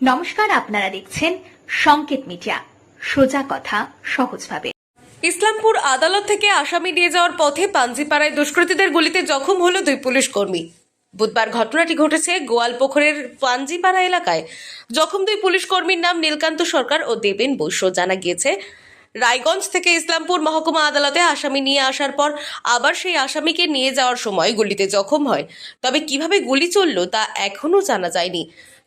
নমস্কার, আপনারা দেখছেন সংকেত মিডিয়া। সোজা কথা, সহজভাবে। ইসলামপুর আদালত থেকে আসামি নিয়ে যাওয়ার পথে পাঞ্জিপাড়ায় দুষ্কৃতীদের গুলিতে জখম হলো দুই পুলিশ কর্মী। বুধবার ঘটনাটি ঘটেছে গোয়ালপোখরের পাঞ্জিপাড়া এলাকায়। জখম দুই পুলিশ কর্মীর নাম নীলকান্ত সরকার ও দেবেন বৈশ্য। জানা গিয়েছে রায়গঞ্জ থেকে ইসলামপুর মহকুমা আদালতে আসামি নিয়ে আসার পর আবার সেই আসামিকে নিয়ে যাওয়ার সময় গুলিতে জখম হয়। তবে কীভাবে গুলি চলল তা এখনও জানা যায়নি।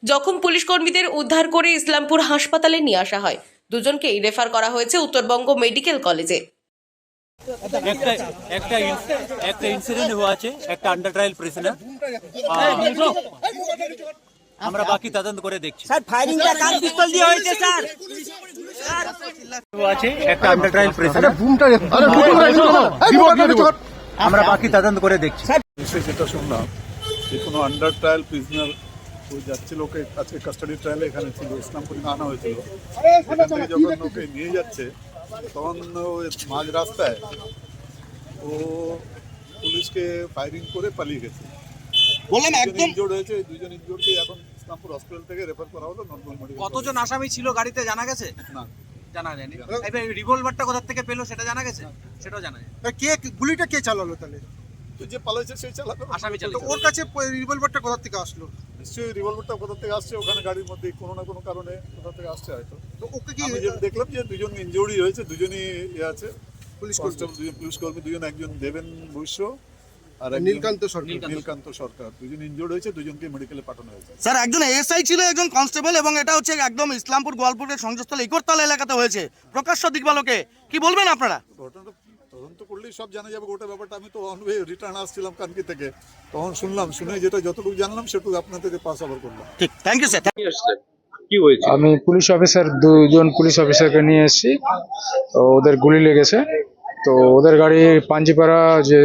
জখম পুলিশ কর্মীদের উদ্ধার করে ইসলামপুর হাসপাতালে নিয়ে আসা হয়। দুজনকেই রেফার করা হয়েছে উত্তরবঙ্গ মেডিকেল কলেজে। একটা একটা একটা ইনসিডেন্ট হওয়া আছে একটা আন্ডার ট্রায়াল প্রিজনার আমরা বাকি তদন্ত করে দেখছি। স্যার ফায়ারিংটা কার পিস্তল দিয়ে হয়েছে স্যার? আছে একটা আন্ডার ট্রায়াল প্রিজনার আমরা বাকি তদন্ত করে দেখছি। যেটা শুনলাম। যে কোনো আন্ডার ট্রায়াল প্রিজনার ওই যাচ্ছিল ওকে আজকে কাস্টাডি ট্রায়ালে এখানে ছিল ইসলামপুরে আনা হয়েছিল। এখান থেকে যখন ওকে নিয়ে যাচ্ছে তখন ওই মাঝ রাস্তায় ও পুলিশকে ফায়ারিং করে পালিয়ে গেছে। বললাম একদম ইনজোর্ড হয়েছে ওই দুজন এখন ইসলামপুর হসপিটাল থেকে রেফার করা হলো নর্মাল মেডিকেল কতজন আসামি ছিল গাড়িতে জানা গেছে? না। জানা যায়নি। এবার রিভলভারটা কোথা থেকে পেল সেটা জানা গেছে? সেটাও জানা যায় কে গুলিটা কে চালালো তাহলে? যে পালাইছে সেই চালাবে আসামি তো চালিয়েছে। ওর কাছে রিভলভারটা কোথা থেকে আসলো? নিশ্চয়ই রিভলভারটা কোথা থেকে আসছে ওখানে গাড়ির মধ্যে কোনো না কোনো কারণে কোথা থেকে আসছে হয়তো। তো ওকে কি আমি দেখলাম যে দুজন ইনজুরি হয়েছে দুজনই ইয়ে আছে। পুলিশ পুলিশ কনস্টেবল দুজন পুলিশ কর্মী দুজন একজন দেবেন বৈশ্য। আর নীলকান্ত সরকার। নীলকান্ত সরকার। দুজন ইনজুর্ড হয়েছে দুজনকে মেডিকেলে পাঠানো হয়েছে। স্যার একজন এএসআই ছিল একজন কনস্টেবল এবং এটা হচ্ছে একদম ইসলামপুর গোয়ালপুরের সংযোগস্থল ইকরতলা এলাকাতে হয়েছে। প্রকাশ্য দিকবালকে কি বলবেন আপনারা? ঘটনাটা তদন্ত করলেই সব জানা যাবে গোটা ব্যাপারটা। আমি তো অন রিটার্ন আসছিলাম কানকি থেকে। তখন শুনলাম শুনে যেটা যতটুকু জানলাম সেটুকু আপনাদের পাস আবার করলাম। ঠিক থ্যাংক ইউ স্যার আমি পুলিশ অফিসার দুজন পুলিশ অফিসারকে নিয়ে এসেছি। তো ওদের গুলি লেগেছে। তো ওদের গাড়ি পাঞ্জিপাড়া যে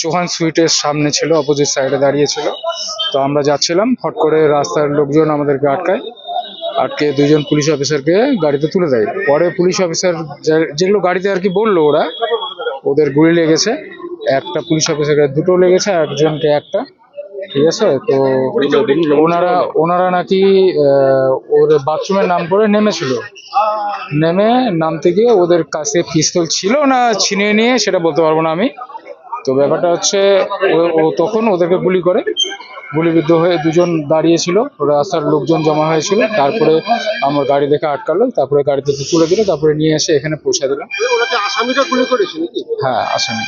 চৌহান সুইটের সামনে ছিল অপোজিট সাইডে দাঁড়িয়ে ছিল। তো আমরা যাচ্ছিলাম, হট করে রাস্তার লোকজন আমাদেরকে আটকায়। আটকে দুজন পুলিশ অফিসারকে গাড়িতে তুলে দেয়। পরে পুলিশ অফিসার যেগুলো গাড়িতে আর কি বলল ওরা, ওদের গুলি লেগেছে। একটা পুলিশ অফিসারকে দুটো লেগেছে, একজনকে একটা। ঠিক আছে? তো ওনারা ওনারা নাকি ওর বাথরুমের নাম করে নেমেছিল। নেমে নামতে গিয়ে ওদের কাছে পিস্তল ছিল না, ছিনিয়ে নিয়ে সেটা বলতে পারব না আমি। তো ব্যাপারটা হচ্ছে ও- তখন ওদেরকে গুলি করে। গুলিবিদ্ধ হয়ে দুজন দাঁড়িয়েছিল রাস্তার লোকজন জমা হয়েছিল। তারপরে আমার গাড়ি দেখে আটকালো তারপরে গাড়িতে তুলে দিল তারপরে নিয়ে এসে এখানে পৌঁছে দিলাম। হ্যাঁ আসামি।